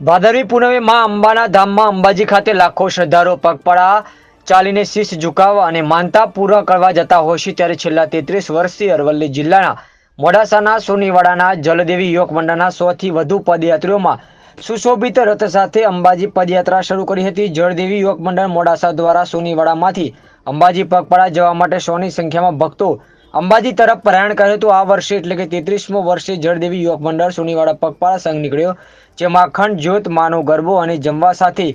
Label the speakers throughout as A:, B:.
A: ભાદરવી પૂનમે માં અંબાના ધામમાં અંબાજી ખાતે લાખો શ્રદ્ધાળુઓ પગપાળા ચાલીને શીશ ઝુકાવવા અને માનતા પૂરા કરવા જતા હોય છે ત્યારે છેલ્લા તેત્રીસ વર્ષથી અરવલ્લી જિલ્લાના મોડાસાના સોનીવાડાના જલદેવી યોગ મંડળના સોથી વધુ પદયાત્રીઓમાં સુશોભિત રથ સાથે અંબાજી પદયાત્રા શરૂ કરી હતી. જળદેવી યોગ મંડળ મોડાસા દ્વારા સોનીવાડામાંથી અંબાજી પગપાળા જવા માટે સોની સંખ્યામાં ભક્તો અંબાજી તરફ પ્રયાણ કર્યું હતું આ વર્ષે એટલે કે તેત્રીસમો વર્ષે જળદેવી યુવક મંડળ સોનીવાડા પગપાળા સંઘ નીકળ્યો જેમાં અખંડ જ્યોત માનો ગરબો અને જમવા સાથે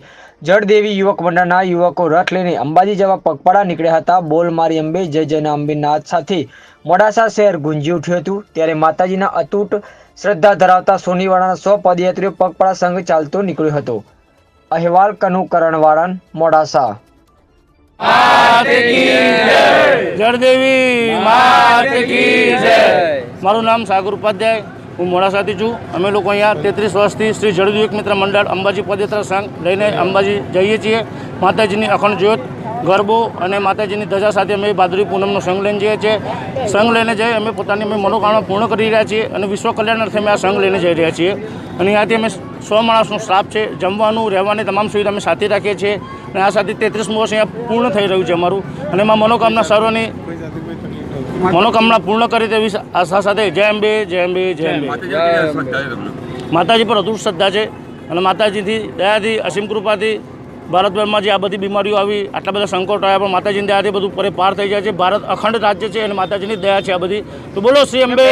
A: જળદેવી યુવક મંડળના યુવકો રથ લઈને અંબાજી જવા પગપાળા નીકળ્યા હતા બોલ મારી અંબે જય જય અંબે નાદ સાથે મોડાસા શહેર ગુંજી ઉઠ્યું હતું ત્યારે માતાજીના અતૂટ શ્રદ્ધા ધરાવતા સોનીવાડાના સો પદયાત્રીઓ પગપાળા સંઘ ચાલતો નીકળ્યો હતો અહેવાલ કનુ કરણવાળન મોડાસા
B: જળદેવી મારું નામ સાગર ઉપાધ્યાય. હું મોડાસાથી છું. અમે લોકો અહીંયા તેત્રીસ વર્ષથી શ્રી જળદેવી એક મિત્ર મંડળ અંબાજી પદયાત્રા સંઘ લઈને અંબાજી જઈએ છીએ. માતાજીની અખંડ જ્યોત ગરબો અને માતાજીની ધજા સાથે અમે ભાદરી પૂનમનો સંઘ લઈને જઈએ છીએ. સંઘ લઈને જઈ અમે પોતાની અમે મનોકામના પૂર્ણ કરી રહ્યા છીએ અને વિશ્વ કલ્યાણ અર્થે અમે આ સંઘ લઈને જઈ રહ્યા છીએ. અને અહીંયાથી અમે સો માણસનો સ્ટાફ છે. જમવાનું રહેવાની તમામ સુવિધા અમે સાથે રાખીએ છીએ. અને આ સાથે તેત્રીસમું વર્ષ અહીંયા પૂર્ણ થઈ રહ્યું છે અમારું. અને એમાં મનોકામના સર્વની મનોકામના પૂર્ણ કરી તેવી આશા સાથે. જય અંબે જય અંબે જય અંબે. માતાજી પર અતુટ શ્રદ્ધા છે અને માતાજીથી દયાથી અસીમ કૃપાથી ભારતભરમાં જે આ બધી બીમારીઓ આવી આટલા બધા સંકટ આવ્યા પણ માતાજીની દયાથી બધું પરે પાર થઈ જાય છે. ભારત અખંડ રાજ્ય છે અને માતાજીની દયા છે આ બધી. તો બોલો શ્રી અંબે.